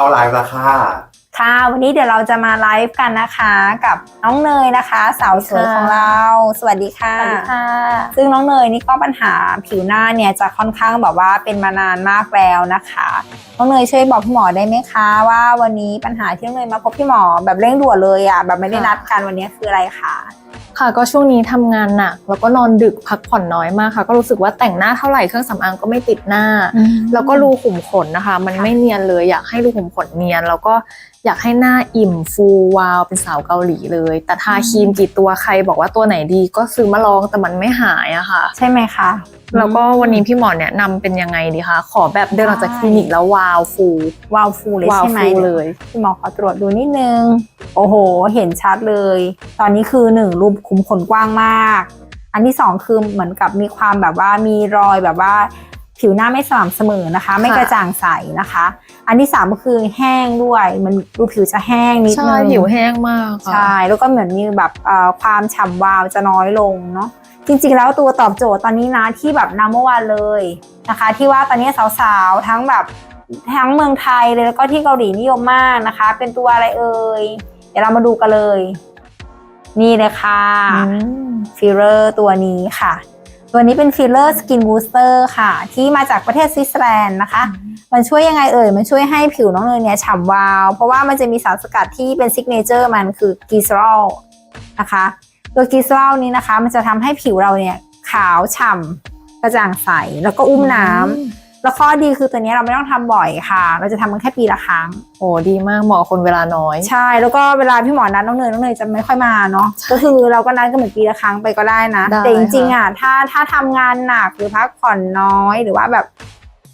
เข้าไลฟ์และค่ะค่ะวันนี้เดี๋ยวเราจะมาไลฟ์กันนะคะกับน้องเนยนะคะ สาวสวยของเรา สวัสดีค่ะ สวัสดีค่ะ ซึ่งน้องเนยนี่ก็ปัญหาผิวหน้าเนี่ยจะค่อนข้างแบบว่าเป็นมานานมากแล้วนะคะ น้องเนยช่วยบอกพี่หมอได้ไหมคะ ว่าวันนี้ปัญหาที่น้องเนยมาพบพี่หมอแบบเร่งด่วนเลยอะแบบไม่ได้นัดกันวันนี้คืออะไรคะ ค่ะก็ช่วงนี้ทำงานหนักแล้วก็นอนดึกพักผ่อนน้อยมากค่ะ ก็รู้สึกว่าแต่งหน้าเท่าไหร่เครื่องสำอางก็ไม่ติดหน้า แล้วก็รูขุมขนนะคะ มันไม่เนียนเลยอยากให้รูขุมขนเนียน แล้วก็อยากให้หน้าอิ่มฟูวาวเป็นสาวเกาหลีเลย แต่ทาครีมกี่ตัวใครบอกว่าตัวไหนดีก็ซื้อมาลองแต่มันไม่หายอะค่ะ ใช่ไหมคะ แล้วก็วันนี้พี่หมอแนะนำเป็นยังไงดีคะ ขอแบบเดินออกจากคลินิกแล้ววาวฟู วาวฟูเลยวาวใช่ไหมฟูเลย พี่หมอขอตรวจดูนิดนึง โอ้โห เห็นชัดเลย ตอนนี้คือหนึ่งรูปขุมขนกว้างมาก อันที่สองคือเหมือนกับมีความแบบว่ามีรอยแบบว่า ผิวหน้าไม่สม่ำเสมอนะคะ ไม่กระจ่างใสนะคะ อันที่สามก็คือแห้งด้วย มันดูผิวจะแห้งนิดใช่นึงผิวแห้งมากค่ะใช่ แล้วก็เหมือนมีแบบเอ่อความฉ่ำวาวจะน้อยลงเนาะ จริงๆแล้วตัวตอบโจทย์ตอนนี้นะที่แบบนัมเบอร์วันเลยนะคะ ที่ว่าตอนนี้สาวๆ ทั้งแบบทั้งเมืองไทยเลยแล้วก็ที่เกาหลีนิยมมากนะคะ เป็นตัวอะไรเอ่ยเดี๋ยวเรามาดูกันเลย นี่เลยค่ะอืมฟิลเลอร์ตัวนี้ค่ะ ตัวนี้เป็นฟิลเลอร์สกินบูสเตอร์ค่ะ ที่มาจากประเทศสวิตเซอร์แลนด์นะคะ มันช่วยยังไงเอ่ย มันช่วยให้ผิวน้องเนยเนี่ยฉ่ำวาว เพราะว่ามันจะมีสารสกัดที่เป็นซิกเนเจอร์มันคือกีซรอลนะคะ ตัวกีซรอลนี้นะคะ มันจะทำให้ผิวเราเนี่ยขาวฉ่ำกระจ่างใส แล้วก็อุ้มน้ำแล้วข้อดีคือตัวนี้เราไม่ต้องทำบ่อยค่ะ เราจะทำมันแค่ปีละครั้ง โอ้ดีมากเหมาะกับคนเวลาน้อย ใช่ แล้วก็เวลาพี่หมอนัดน้องเนยน้องเนยจะไม่ค่อยมาเนาะ ก็คือเราก็นัดกันเหมือนปีละครั้งไปก็ได้นะได้แต่จริงๆอะถ้าถ้าทำงานหนักหรือพักผ่อนน้อยหรือว่าแบบ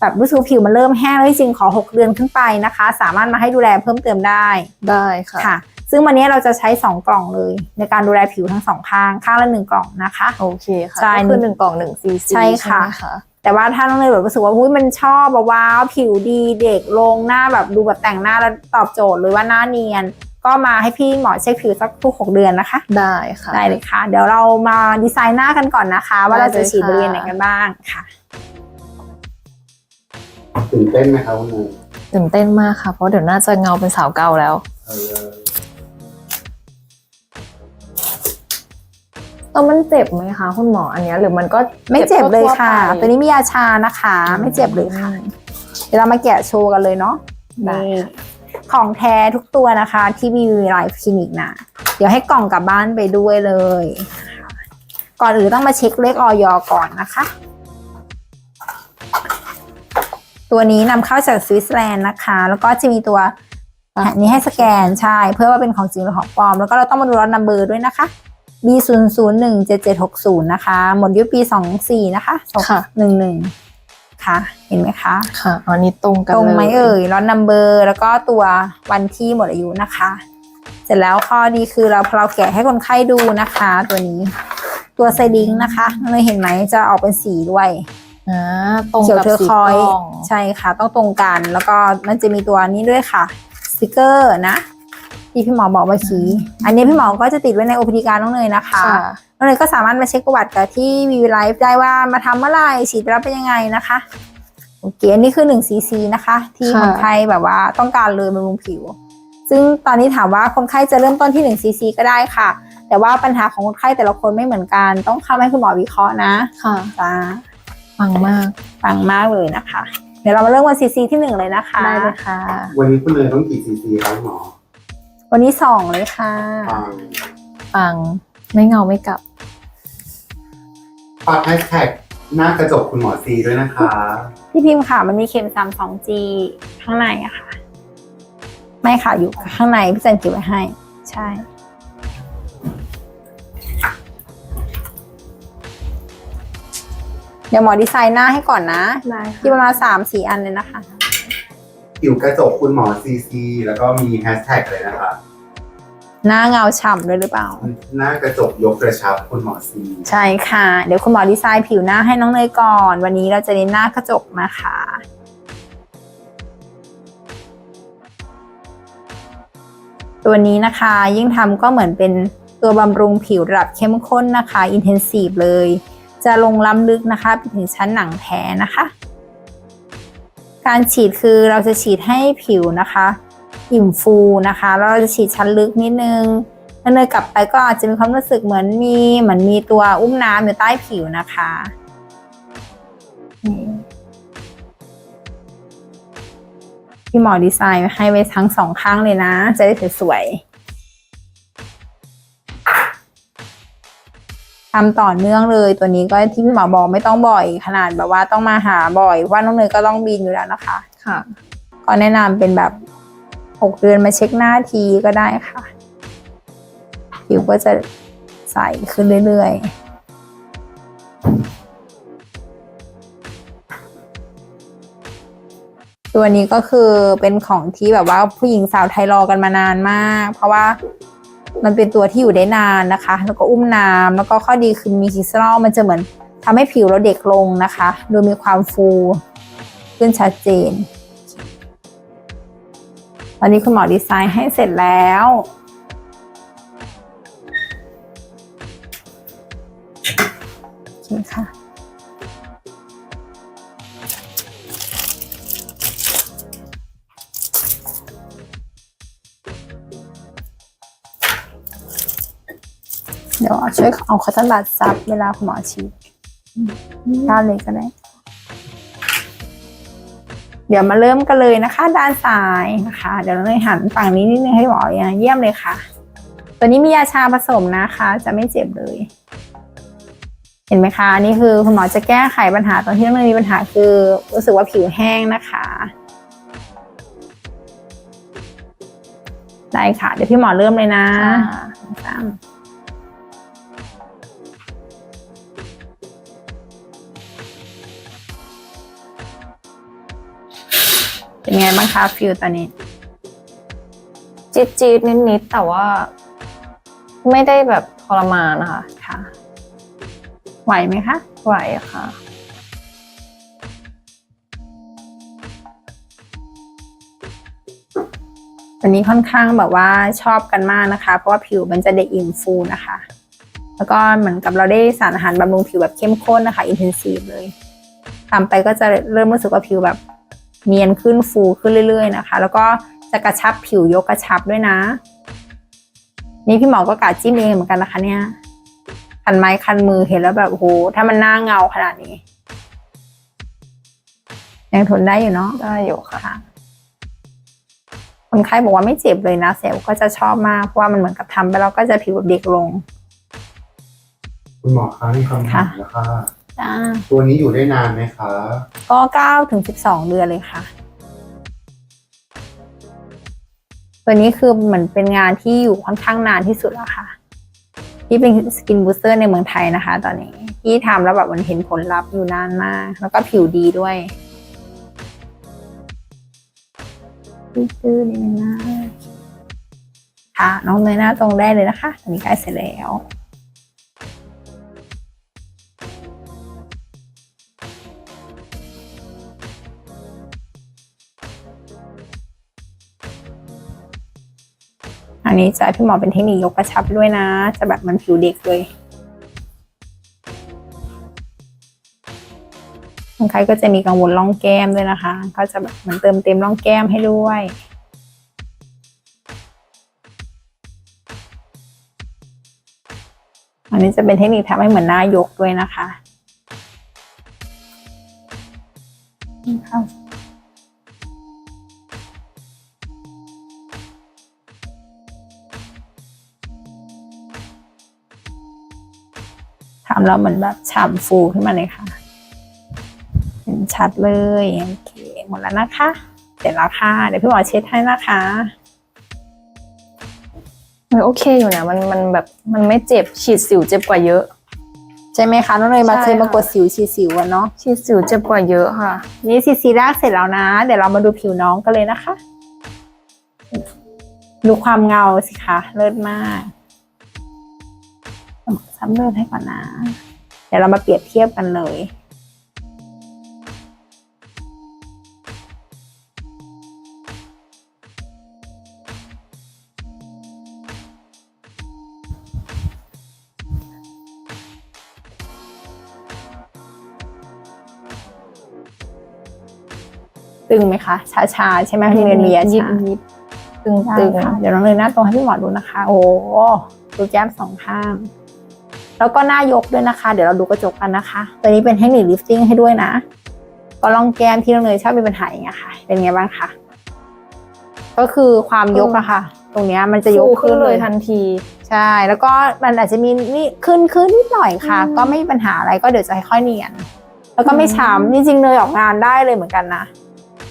แบบรู้สึกว่าผิวมันเริ่มแห้งแล้วจริงๆขอ 6 เดือนขึ้นไปนะคะ สามารถมาให้ดูแลเพิ่มเติมได้ ได้ค่ะค่ะ ซึ่งวันนี้เราจะใช้ 2 กล่องเลย ในการดูแลผิวทั้งสองข้างข้างละหนึ่งกล่องนะคะโอเคค่ะใช่ก็คือหนึ่งกล่องหนึ่งซีซีใช่ค่ะไหมคะแต่ว่าถ้าน้องเนยแบบรู้สึกว่าอุ้ยมันชอบแบบว้าวผิวดีเด็กลงหน้าแบบดูแบบแต่งหน้าแล้วตอบโจทย์เลยว่าหน้าเนียนก็มาให้พี่หมอเช็คผิวสักทุกหกเดือนนะคะ ได้ค่ะ ได้เลยค่ะ เดี๋ยวเรามาดีไซน์หน้ากันก่อนนะคะ ว่าเราจะฉีดบริเวณไหนกันบ้างค่ะตื่นเต้นไหมครับคุณนายตื่นเต้นมากค่ะ เพราะเดี๋ยวน่าจะเงาเป็นสาวเก่าแล้ว แล้วมันเจ็บไหมคะคุณหมออันเนี้ยหรือมันก็ไม่เจ็บเลยทั่วๆค่ะไปตัวนี้มียาชานะคะ ไม่เจ็บเลยค่ะ เดี๋ยวเรามาแกะโชว์กันเลยเนาะได้ นี่ของแท้ทุกตัวนะคะ ที่มีไลฟ์คลินิกนะ เดี๋ยวให้กล่องกลับบ้านไปด้วยเลย ก่อนอื่นต้องมาเช็คเลขออยก่อนนะคะ ตัวนี้นำเข้าจากสวิตเซอร์แลนด์นะคะ แล้วก็จะมีตัวอันนี้ให้สแกนใช่ เพื่อว่าเป็นของจริงหรือของปลอม แล้วก็เราต้องมาดูรถนัมเบอร์ด้วยนะคะ B 0 0 1 7 7 6 0นะคะ หมดยุคปี24นะคะค่ะหนึ่งหนึ่งค่ะเห็นไหมคะ ค่ะ อันนี้ตรงกันตรงเลยไหมเอ่ยร้อนนัมเบอร์แล้วก็ตัววันที่หมดอายุนะคะ เสร็จแล้วข้อดีคือเราพอเราแกะให้คนไข้ดูนะคะ ตัวนี้ ตัวไซดิงนะคะเลยเห็นไหมจะออกเป็นสีด้วยอ่าตรงเขียวกับเทอร์สีคอยกส์ล่องใช่ค่ะ ต้องตรงกัน แล้วก็มันจะมีตัวนี้ด้วยค่ะสติกเกอร์นะ ที่พี่หมอบอกเมื่อกี้อันนี้พี่หมอก็จะติดไว้ในโอพิการน้องเนยนะคะค่ะน้องเนยก็สามารถมาเช็คประวัติกับที่วีไลฟ์ได้ว่ามาทำเมื่อไหร่ฉีดไปแล้วเป็นยังไงนะคะโอเคอันนี้คือ1 cc นะคะ ที่ค่ะคนไข้แบบว่าต้องการเลยบำรุงผิว ซึ่งตอนนี้ถามว่าคนไข้จะเริ่มต้นที่1 cc ก็ได้ค่ะ แต่ว่าปัญหาของคนไข้แต่ละคนไม่เหมือนกัน ต้องเข้าให้คุณหมอวิเคราะห์นะค่ะจ้าปังมากฟังมากเลยนะคะ เดี๋ยวเรามาเริ่มวัน cc ที่หนึ่งเลยนะคะได้เลยค่ะ วันนี้คุณเนยต้องกี่ซีซีครับคุณหมอ วันนี้สองเลยค่ะฟังปัง ไม่เงาไม่กลับ ฝากแฮชแท็กหน้ากระจกคุณหมอซีด้วยนะคะ พี่พิมพ์ค่ะ มันมีเข็ม 32G ข้างในอะค่ะ ไม่ค่ะ อยู่ข้างใน พี่จันเก็บไว้ให้ ใช่ เดี๋ยวหมอดีไซน์หน้าให้ก่อนนะได้ที่ประมาณสามสี่อันเลยนะคะผิวกระจกคุณหมอซีซีแล้วก็มีแฮชแท็กเลยนะคะ หน้าเงาฉ่ำด้วยหรือเปล่า หน้ากระจกยกกระชับคุณหมอซีใช่ค่ะ เดี๋ยวคุณหมอดีไซน์ผิวหน้าให้น้องเนยก่อน วันนี้เราจะเน้นหน้ากระจกนะคะตัวนี้นะคะยิ่งทำก็เหมือนเป็นตัวบำรุงผิวระดับเข้มข้นนะคะอินเทนซีฟเลย จะลงล้ำลึกนะคะไปถึงชั้นหนังแท้นะคะ การฉีดคือเราจะฉีดให้ผิวนะคะ อิ่มฟูนะคะแล้วเราจะฉีดชั้นลึกนิดนึงแล้วเนยกลับไปก็อาจจะมีความรู้สึกเหมือนมีเหมือนมีตัวอุ้มน้ำอยู่ใต้ผิวนะคะนี่พี่หมอดีไซน์ให้ไว้ทั้งสองข้างเลยนะ จะได้สวยๆทำต่อเนื่องเลยตัวนี้ก็ที่พี่หมอบอกไม่ต้องบ่อย ขนาดแบบว่าต้องมาหาบ่อยเพราะว่าน้องเนยก็ต้องบินอยู่แล้วนะคะ ค่ะ ก็แนะนำเป็นแบบ หกเดือนมาเช็คหน้าทีก็ได้ค่ะ ผิวก็จะใสขึ้นเรื่อยๆตัวนี้ก็คือเป็นของที่แบบว่าผู้หญิงสาวไทยรอกันมานานมาก เพราะว่ามันเป็นตัวที่อยู่ได้นานนะคะ แล้วก็อุ้มน้ำแล้วก็ข้อดีคือมีคริสตัลมันจะเหมือนทำให้ผิวเราเด็กลงนะคะ ดูมีความฟูขึ้นชัดเจน ตอนนี้คุณหมอดีไซน์ให้เสร็จแล้ว โอเคค่ะ เดี๋ยวช่วยเอาคอตตอนบัดซับเวลาคุณหมอฉีดด้านเลยก็ได้ เดี๋ยวมาเริ่มกันเลยนะคะ ด้านซ้ายนะคะ เดี๋ยวเราเลยหันฝั่งนี้นิดนึงให้หมอเยี่ยมเลยค่ะ ตัวนี้มียาชาผสมนะคะ จะไม่เจ็บเลย เห็นไหมคะอันนี่คือคุณหมอจะแก้ไขปัญหาตอนที่น้องเนยมีปัญหาคือ รู้สึกว่าผิวแห้งนะคะได้ค่ะ เดี๋ยวพี่หมอเริ่มเลยนะสาม เป็นไงบ้างคะฟิลตอนนี้ จี๊ดจี๊ดนิดนิดๆแต่ว่า ไม่ได้แบบทรมานนะคะค่ะ ไหวไหมคะ ไหวค่ะตัวนี้ค่อนข้างแบบว่าชอบกันมากนะคะ เพราะว่าผิวมันจะเด็กอิ่มฟูนะคะ แล้วก็เหมือนกับเราได้สารอาหารบำรุงผิวแบบเข้มข้นนะคะอินเทนซีฟเลยทำไปก็จะเริ่มรู้สึกว่าผิวแบบ เนียนขึ้นฟูขึ้นเรื่อย ๆ นะคะ แล้วก็จะกระชับผิวยกกระชับด้วยนะ นี่พี่หมอก็กาจิ้มเองเหมือนกันนะคะ เนี่ยคันไม้คันมือเห็นแล้วแบบโอ้โหถ้ามันหน้าเงาขนาดนี้ยังทนได้อยู่เนาะได้อยู่ค่ะค่ะคนไข้บอกว่าไม่เจ็บเลยนะเซลล์ก็จะชอบมากเพราะว่ามันเหมือนกับทำไปแล้วก็จะผิวแบบเด็กลง คุณหมอคะมีคำถามนะคะ จ้าตัวนี้อยู่ได้นานไหมคะ ก็เก้าถึงสิบสองเดือนเลยค่ะ ตัวนี้คือเหมือนเป็นงานที่อยู่ค่อนข้างนานที่สุดแล้วค่ะ ที่เป็นสกินบูสเตอร์ในเมืองไทยนะคะ ตอนนี้ที่ทำแล้วแบบมันเห็นผลลัพธ์อยู่นานมาก แล้วก็ผิวดีด้วยตื้อๆนิดนึงนะค่ะน้องเนยหน้าตรงได้เลยนะคะอันนี้ใกล้เสร็จแล้ว นนี้จะพี่หมอเป็นเทคนิคยกกระชับด้วยนะ จะแบบมันผิวเด็กเลยคนไข้ก็จะมีกังวลร่องแก้มด้วยนะคะ ก็จะแบบเหมันเติมเต็มร่องแก้มให้ด้วยอันนี้จะเป็นเทคนิคทำให้เหมือนหน้ายกด้วยนะคะ แล้วเหมือนแบบฉ่ำฟูขึ้นมาเลยค่ะเห็นชัดเลยโอเคหมดแล้วนะคะเสร็จแล้วค่ะเดี๋ยวพี่หมอเช็ดให้นะคะมันโอเคอยู่นะมันมันแบบมันไม่เจ็บฉีดสิวเจ็บกว่าเยอะ ใช่ไหมคะน้องเนยมาใช่เคยประกวดค่ะสิวฉีดสิวอะเนาะฉีดสิวเจ็บกว่าเยอะค่ะ นี่ซีซีแรกเสร็จแล้วนะ เดี๋ยวเรามาดูผิวน้องกันเลยนะคะ ดูความเงาสิคะเลิศมาก ซ้ำเลิศให้ก่อนนะ เดี๋ยวเรามาเปรียบเทียบกันเลย ตึงไหมคะ ชาชาๆใช่ไหมที่เรียนเรียนยิบชายิบตึงได้ตึงค่ะเดี๋ยวน้องเลยหน้าตรงให้พี่หมอดูนะคะ โอ้ดูแก้มสองข้าง แล้วก็หน้ายกด้วยนะคะ เดี๋ยวเราดูกระจกกันนะคะ ตัวนี้เป็นเทคนิคลิฟติ้งให้ด้วยนะ ก็ลองแก้มที่น้องเลยชอบมีปัญหาอย่างเงี้ยค่ะ เป็นไงบ้างคะก็คือความยกอะค่ะ ตรงเนี้ยมันจะยกฟูขึ้นเลยทันที ใช่ แล้วก็มันอาจจะมีนี่ขึ้นขึ้นนิดหน่อยค่ะอืมก็ไม่มีปัญหาอะไรก็เดี๋ยวจะค่อยๆเนียน แล้วก็ไม่อืมช้ำจริงๆเนยออกงานได้เลยเหมือนกันนะ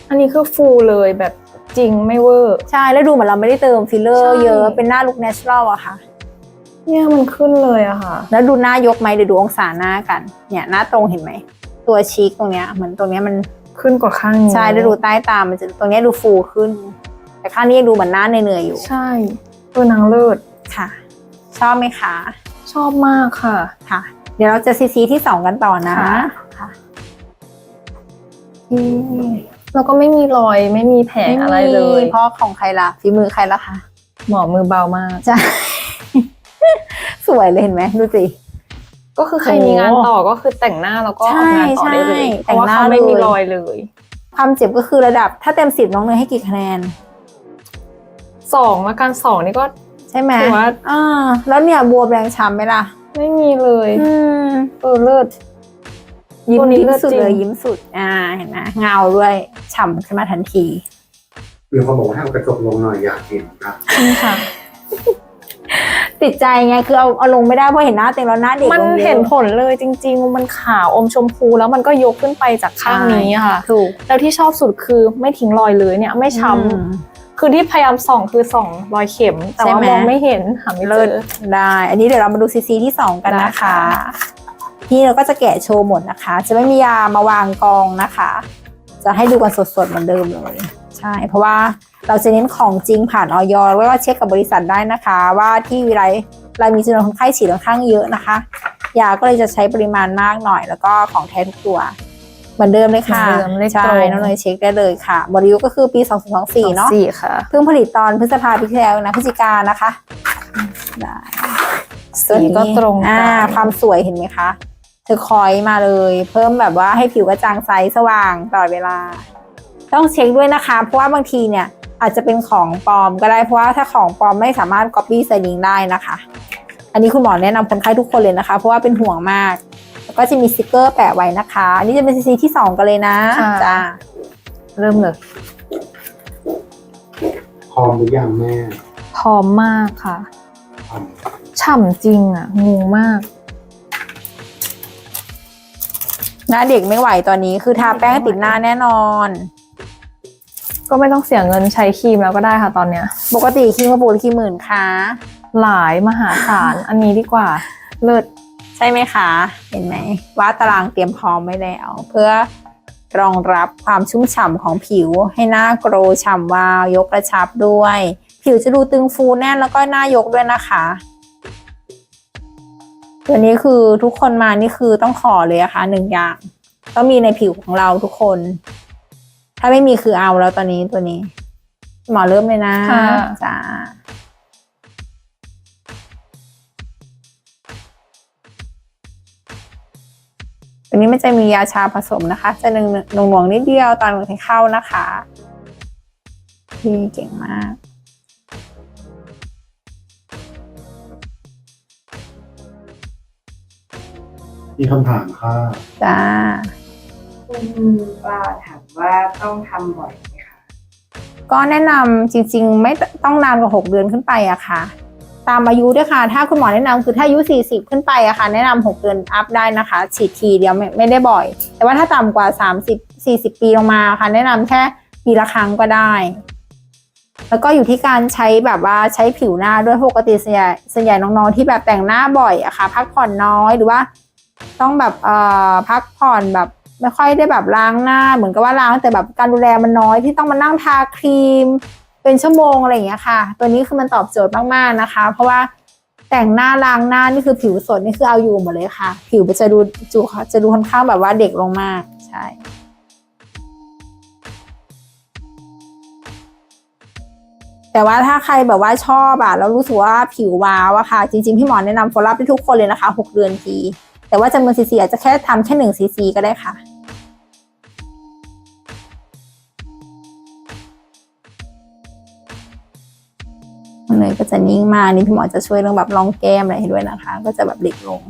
อันนี้คือฟูเลยแบบจริงไม่เวอร์ ใช่แล้วดูเหมือนเราไม่ได้เติมฟิลเลอใช่ร์ เยอะเป็นหน้าลุคเนเชอรัลอะค่ะ เนี่ยมันขึ้นเลยอะค่ะ แล้วดูหน้ายกไหมเดี๋ยวดูองศาหน้ากัน เนี่ยหน้าตรงเห็นไหม ตัวชีกตรงเนี้ยเหมือนตรงเนี้ยมันขึ้นกว่าข้างนี้ใช่แล้วดูใต้ตามันจะตรงเนี้ยดูฟูขึ้น แต่ข้างนี้ยังดูเหมือนหน้าเหนื่อยๆอยู่ ใช่ตัวนางเลิศค่ะ ชอบไหมคะชอบมากค่ะค่ะ เดี๋ยวเราจะซีซีที่สองกันต่อนะค่ะค่ะแล้วก็ไม่มีรอยไม่มีแผลอะไรเลยเพราะของใครล่ะฝีมือใครล่ะคะหมอมือเบามากใช่ สวยเลยเห็นไหมดูสิ ก็คือใครมีงานต่อก็คือแต่งหน้าแล้วก็ออกงานต่อได้เลยใช่เพราะว่าแต่งหน้าเขาไม่มีเลยรอยเลย ความเจ็บก็คือระดับ ถ้าเต็มสิบน้องเนยให้กี่คะแนนสองละกันสองนี่ก็ใช่ไหมถือว่าอ่าแล้วเนี่ยบวมแรงช้ำไหมล่ะ ไม่มีเลยอืมเออเลิศยิ้มตัวนี้ยิ้มเลิศสุดจริงเลยยิ้มสุด อ่าเห็นไหมเงาด้วยฉ่ำขึ้นมาทันทีมีคนบอกว่าให้เอากระจกลงหน่อยอยากเห็นครับนี่ค่ะ ติดใจไงคือเอาเอาลงไม่ได้เพราะเห็นหน้าเต็มแล้วหน้าเด็กมันลงยอะ เห็นผลเลยจริง ๆ มันขาวอมชมพูแล้วมันก็ยกขึ้นไปจากข้างนี้อะค่ะ ถูกแล้วที่ชอบสุดคือไม่ทิ้งรอยเลยเนี่ยไม่ช้ำอืมคือที่พยายามส่องคือส่องรอยเข็ม แต่ใช่ว่าไหม มองไม่เห็นหาไม่เจเลิศอ ได้ อันนี้เดี๋ยวเรามาดูซีซีที่สองกันได้นะคะค่ะที่เราก็จะแกะโชว์หมดนะคะ จะไม่มียามาวางกองนะคะ จะให้ดูกันสดๆเหมือนเดิมเลย ใช่ เพราะว่า เราจะเน้นของจริงผ่านออยแล้วก็เช็คกับบริษัทได้นะคะ ว่าที่วิไลเรามีจำนวนคนไข้ฉีดค่อนข้างเยอะนะคะ ยาก็เลยจะใช้ปริมาณมากหน่อย แล้วก็ของแท้ทุกตัวเหมือนเดิมเลยค่ะเหมือนเดิมเลขใช่ตรงน้องเนยเช็คได้เลยค่ะ บริยุก็คือปี 2024 เนาะสี่ค่ะ เพิ่งผลิตตอนพฤษภาปีที่แล้วนะพฤศจิกายนนะคะได้สีก็ตรงอ่ากันความสวยเห็นไหมคะ เธอคอยมาเลย เพิ่มแบบว่าให้ผิวกระจ่างใสสว่างตลอดเวลา ต้องเช็คด้วยนะคะ เพราะว่าบางทีเนี่ย อาจจะเป็นของปลอมก็ได้เพราะว่าถ้าของปลอมไม่สามารถ copy ใส่ลิงก์ได้นะคะ อันนี้คุณหมอแนะนำคนไข้ทุกคนเลยนะคะ เพราะว่าเป็นห่วงมากแล้วก็จะมีสติกเกอร์แปะไว้นะคะ อันนี้จะเป็นซีซีที่สองกันเลยนะค่ะ จ้าเริ่มเลย พร้อมหรือยังแม่พร้อมมากค่ะพร้อมฉ่ำจริงอะ งงมาก หน้าเด็กไม่ไหวตอนนี้คือทาแป้งติดหน้าแน่นอน ก็ไม่ต้องเสียเงินใช้ครีมแล้วก็ได้ค่ะตอนเนี้ย ปกติครีมกระปุกละกี่หมื่นคะหลายมหาศาล อันนี้ดีกว่า เลิศใช่ไหมคะ เห็นไหมว่าตารางเตรียมพร้อมไว้แล้ว เพื่อรองรับความชุ่มฉ่ำของผิวให้หน้าโกรว์ฉ่ำวาวยกกระชับด้วย ผิวจะดูตึงฟูแน่นแล้วก็หน้ายกด้วยนะคะตัวนี้คือทุกคนมานี่คือต้องขอเลยอะค่ะหนึ่งอย่างต้องมีในผิวของเราทุกคนถ้าไม่มีคือเอาแล้วตอนนี้ตัวนี้ หมอเริ่มเลยนะค่ะ จ้าตัวนี้มันจะมียาชาผสมนะคะ จะหนึ่งหน่วงๆนิดเดียวตอนมือให้เข้านะคะพี่เก่งมากมีคำถามค่ะ จ้า คุณปลาถามว่าต้องทำบ่อยไหมคะก็แนะนำจริงๆ ไม่ต้องนานกว่า 6 เดือนขึ้นไปอะค่ะ ตามอายุด้วยค่ะ ถ้าคุณหมอแนะนำคือถ้าอายุ 40 ขึ้นไปอะค่ะ แนะนำ6เดือนอัพได้นะคะ ฉีดทีเดียวไม่ไม่ได้บ่อย แต่ว่าถ้าต่ำกว่า 30 40 ปีลงมาค่ะ แนะนำแค่ปีละครั้งก็ได้ แล้วก็อยู่ที่การใช้แบบว่าใช้ผิวหน้าด้วยปกติส่วนใหญ่ส่วนใหญ่น้องๆที่แบบแต่งหน้าบ่อยอะค่ะ พักผ่อนน้อยหรือว่า ต้องแบบเอ่อพักผ่อนแบบ ไม่ค่อยได้แบบล้างหน้า เหมือนกับว่าล้างแต่แบบการดูแลมันน้อยที่ต้องมานั่งทาครีม เป็นชั่วโมงอะไรอย่างเงี้ยค่ะ ตัวนี้คือมันตอบโจทย์มากๆนะคะ เพราะว่าแต่งหน้าล้างหน้านี่คือผิวสดนี่คือเอาอยู่หมดเลยค่ะ ผิวจะดูจูจะดูค่อนข้างแบบว่าเด็กลงมากใช่แต่ว่าถ้าใครแบบว่าชอบอะแล้วรู้สึกว่าผิวว้าวอะค่ะ จริงๆ พี่หมอแนะนำโฟลับให้ทุกคนเลยนะคะหกเดือนที แต่ว่าจำนวนซีซีอาจจะแค่ทำแค่หนึ่งซีซีก็ได้ค่ะเนยก็จะนิ่งมากนี่พี่หมอจะช่วยเรื่องแบบลองแก้มอะไรให้ด้วยนะคะ ก็จะแบบหลีกลง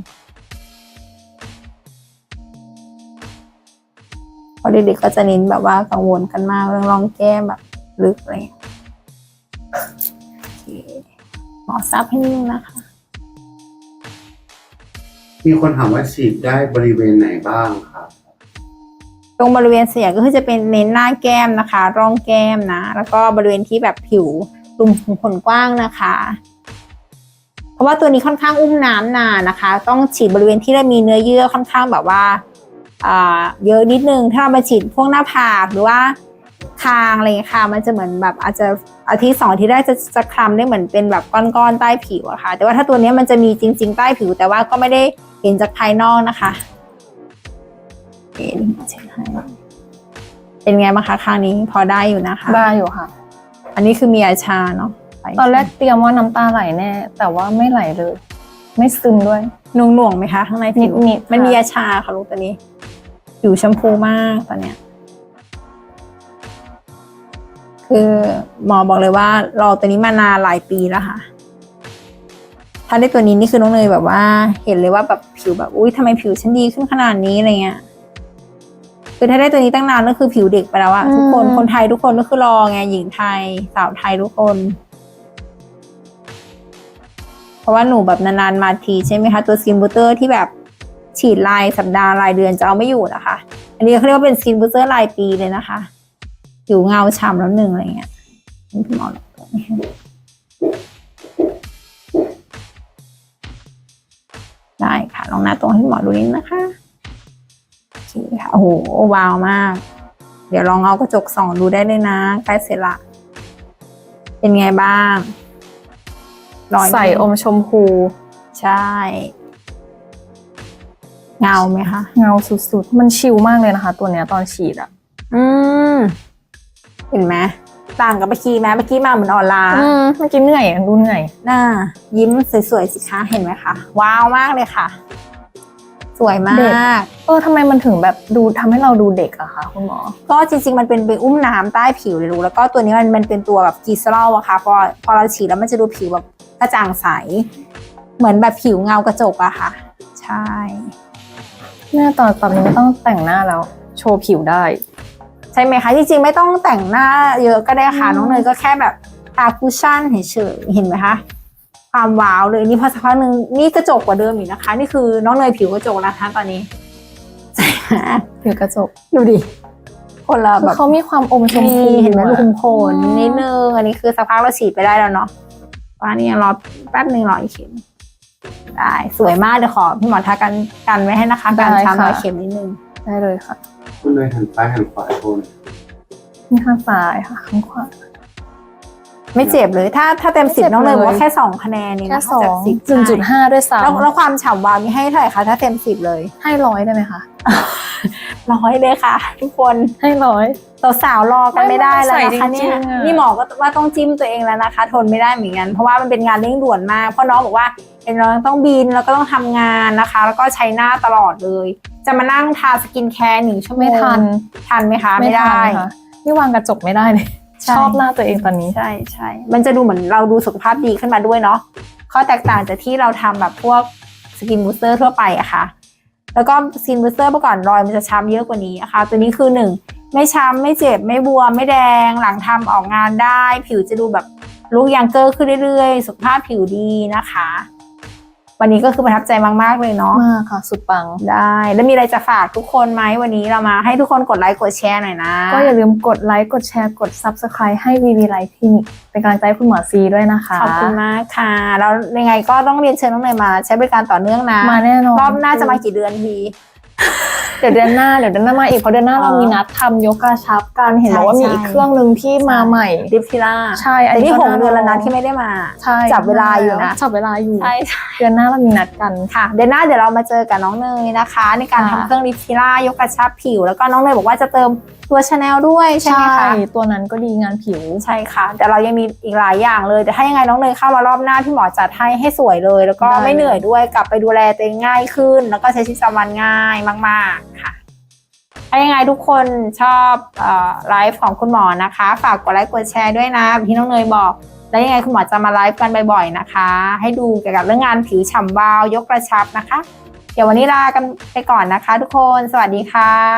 พอเด็กๆก็จะเน้นแบบว่ากังวลกันมากเรื่องลองแก้มแบบลึกอะไรเลยหมอซับให้นิ่งนะคะ มีคนถามว่าฉีดได้บริเวณไหนบ้างครับตรงบริเวณเสียก็คือจะเป็นเน้นหน้าแก้มนะคะ ร่องแก้มนะ แล้วก็บริเวณที่แบบผิวรุมขนกว้างนะคะ เพราะว่าตัวนี้ค่อนข้างอุ้มน้ำนานนะคะ ต้องฉีดบริเวณที่ได้มีเนื้อเยื่อค่อนข้างแบบว่าเยอะนิดนึงถ้าเรามาฉีดพวกหน้าผากหรือว่า คางอะไรอย่างเงี้ยค่ะ มันจะเหมือนแบบอาจจะอาทิตย์สองอาทิตย์แรกจะจะคลำได้เหมือนเป็นแบบก้อนๆใต้ผิวอะค่ะ แต่ว่าถ้าตัวเนี้ยมันจะมีจริง ๆ ใต้ผิว แต่ว่าก็ไม่ได้เห็นจากภายนอกนะคะเอ็นเช็คให้เป็นไงบ้างคะครั้งนี้พอได้อยู่นะคะ ได้อยู่ค่ะ อันนี้คือมีอาชาเนาะไปตอนแรกเตรียมว่าน้ำตาไหลแน่ แต่ว่าไม่ไหลเลย ไม่ซึมด้วยหน่วงหน่วงๆไหมคะข้างในผิวนิดๆมันค่ะมีอาชาค่ะลูกตัวนี้ผิวชมพูมากตอนเนี้ย คือหมอบอกเลยว่ารอตัวนี้มานานหลายปีแล้วค่ะ ถ้าได้ตัวนี้นี่คือน้องเนยแบบว่า เห็นเลยว่าแบบผิวแบบอุ้ยทำไมผิวฉันดีขึ้นขนาดนี้อะไรเงี้ยคือถ้าได้ตัวนี้ตั้งนานก็คือผิวเด็กไปแล้วอะทุกคนอืมคนไทยทุกคนก็คือรอไงหญิงไทยสาวไทยทุกคน เพราะว่าหนูแบบนานๆมาทีใช่ไหมคะตัวสกินบูเตอร์ที่แบบฉีดรายสัปดาห์รายเดือนจะเอาไม่อยู่นะคะ อันนี้เขาเรียกว่าเป็นสกินบูเตอร์รายปีเลยนะคะ ผิวเงาฉ่ำแล้วหนึ่งอะไรเงี้ยนี่พี่หมอลองตรงนี้ให้ดูได้ค่ะ ลองหน้าตรงให้หมอดูนิดนะคะโอเคค่ะโอ้โหว้าวมาก เดี๋ยวลองเอากระจกส่องดูได้เลยนะใกล้เสร็จละเป็นไงบ้างรอยไหมใส่อมชมพู ใช่ เงาไหมคะ เงาสุดๆ มันชิลมากเลยนะคะ ตัวเนี้ยตอนฉีดอะอืม เห็นไหมต่างกับเมื่อกี้ไหมเมื่อกี้มาเหมือนออนไลน์อืมเมื่อกี้เหนื่อยอะดูเหนื่อยน่ายิ้มสวยๆสิคะเห็นไหมคะว้าวมากเลยค่ะ สวยมาเด็กกเออทำไมมันถึงแบบดูทำให้เราดูเด็กอะคะคุณหมอ ก็จริงๆมันเป็นไปอุ้มน้ำใต้ผิวเลยรู้แล้วก็ตัวนี้มันมันเป็นตัวแบบกีซาลอะค่ะพอพอเราฉีดแล้วมันจะดูผิวแบบกระจ่างใส เหมือนแบบผิวเงากระจกอะค่ะ ใช่เนี่ยตอนตอนนี้ไม่ต้องแต่งหน้าแล้ว โชว์ผิวได้ ใช่ไหมคะจริงๆไม่ต้องแต่งหน้าเยอะก็ได้ค่ะอืมน้องเนยก็แค่แบบทาคุชชั่นเฉยๆเห็นไหมคะความว้าวเลยนี่พอสักพักหนึ่งนี่กระจกกว่าเดิมอีกนะคะ นี่คือน้องเนยผิวกระจกแล้วนะคะตอนนี้ใช่ไหมผิวกระจกดูดิคนละคืแบอบเขามีความอมชมมีพูเห็นไหมอะลูกคุมโคนอืมนิดนึงอันนี้คือสักพักเราฉีดไปได้แล้วเนาะว่านี่ยังรอแป๊บนึงรออีกเข็มได้สวยมากเดี๋ยวขอพี่หมอทากันกันไว้ให้นะคะ การช้ำรอยเข็มนิดนึงได้เลยค่ะ คุณเลยหันซ้ายหันขวาโทนนี่ข้างซ้ายค่ะข้างขวา ไม่เจ็บเลยถ้าถ้าเต็มไม่สิบเจ็บน้องเลยเลยบอกว่าแค่สองคะแนนนี่แค่นะสอจากงสิบหนึ่งจุดห้าด้วยซ้แล้วแล้วความฉ่ำวาวมีให้เท่าไหร่คะถ้าเต็มสิบเลยำให้ร้อยได้ไหมคะ ร้อยเลยค่ะ ทุกคนให้ร้อยสาวๆรอกันไม่ได้แล้วนะคะไม่ไม่เนี่ใส่ยจริงๆอะนี่หมอก็ว่าต้องจิ้มตัวเองแล้วนะคะ ทนไม่ได้เหมือนกันเพราะว่ามันเป็นงานเร่งด่วนมากเพราะน้องบอกว่าเป็นน้องต้องบินแล้วก็ต้องทำงานนะคะ แล้วก็ใช้หน้าตลอดเลย จะมานั่งทาสกินแคร์หนึ่งชั่วโมงไม่ทันทันไหมคะ ไม่ทัได้นค่ะนี่วางกระจกไม่ได้เลยใช่ชอบหน้าตัวเองตอนนี้ใช่ใช่มันจะดูเหมือนเราดูสุขภาพดีขึ้นมาด้วยเนาะข้อแตกต่างจากที่เราทำแบบพวกสกินบูสเตอร์ทั่วไปอะค่ะ แล้วก็ซินบูสเตอร์เมื่อก่อนรอยมันจะช้ำเยอะกว่านี้นะคะตัวนี้คือหนึ่งไม่ช้ำไม่เจ็บ ไม่บวม ไม่แดง หลังทำออกงานได้ ผิวจะดูแบบลุกยังเกอร์ขึ้นเรื่อยๆ สุขภาพผิวดีนะคะ วันนี้ก็คือประทับใจมากๆเลยเนาะมากค่ะ สุดปัง ได้ แล้วมีอะไรจะฝากทุกคนไหมวันนี้เรามาให้ทุกคนกดไลค์กดแชร์หน่อยนะ ก็อย่าลืมกดไลค์กดแชร์กด Subscribe ให้ VV Life Clinic เป็นกำลังใจให้คุณหมอซีด้วยนะคะ ขอบคุณมากค่ะ แล้วยังไงก็ต้องเรียนเชิญน้องเนยมา ใช้บริการต่อเนื่องนะมาแน่นอนรอบหน้าจะมากี่เดือนที เดี๋ยวเดือนหน้าเดี๋ยวเดือนหน้ามาอีกเพราะเดือนหน้าอ๋อเรามีนัดทำโยกาชับกันเห็นใช่บอกว่ามีใช่อีกเครื่องหนึ่งที่มาใหม่ดิฟฟิล่าใช่อัแต่นี่ก็หกเดือนแล้วนะงที่ไม่ได้มาใช่จับเวลาอยู่นะจับเวลาอยู่ใช่เดือนหน้าเรามีนัดกันค่ะ เดือนหน้าเดี๋ยวเรามาเจอกับน้องเนยนะคะ ในการทำค่ะเครื่องดิฟฟิล่ายกกระชับผิว แล้วก็น้องเนยบอกว่าจะเติมตัวชาแนลด้วยใช่ไหมคะตัวนั้นก็ดีงานผิวใช่ค่ะ แต่เรายังมีอีกหลายอย่างเลยแต่ถ้ายังไงน้องเนยเข้ามารอบหน้าพี่หมอจัดให้ให้สวยเลย แล้วก็ได้ไม่เหนื่อยด้วยกลับไปดูแลตัวเองง่ายขึ้น แล้วก็ใช้ชีวิตประจำวันง่ายมาก ๆ ค่ะถ้ายังไงทุกคนชอบไลฟ์ของคุณหมอนะคะ ฝากกดไลค์กดแชร์ด้วยนะแบบที่น้องเนยบอกแแล้วยังไงคุณหมอจะมาไลฟ์กันบ่อยๆนะคะ ให้ดูเกี่ยวกับเรื่องงานผิวฉ่ำวาวยกกระชับนะคะ เดี๋ยววันนี้ลากันไปก่อนนะคะ ทุกคน สวัสดีค่ะ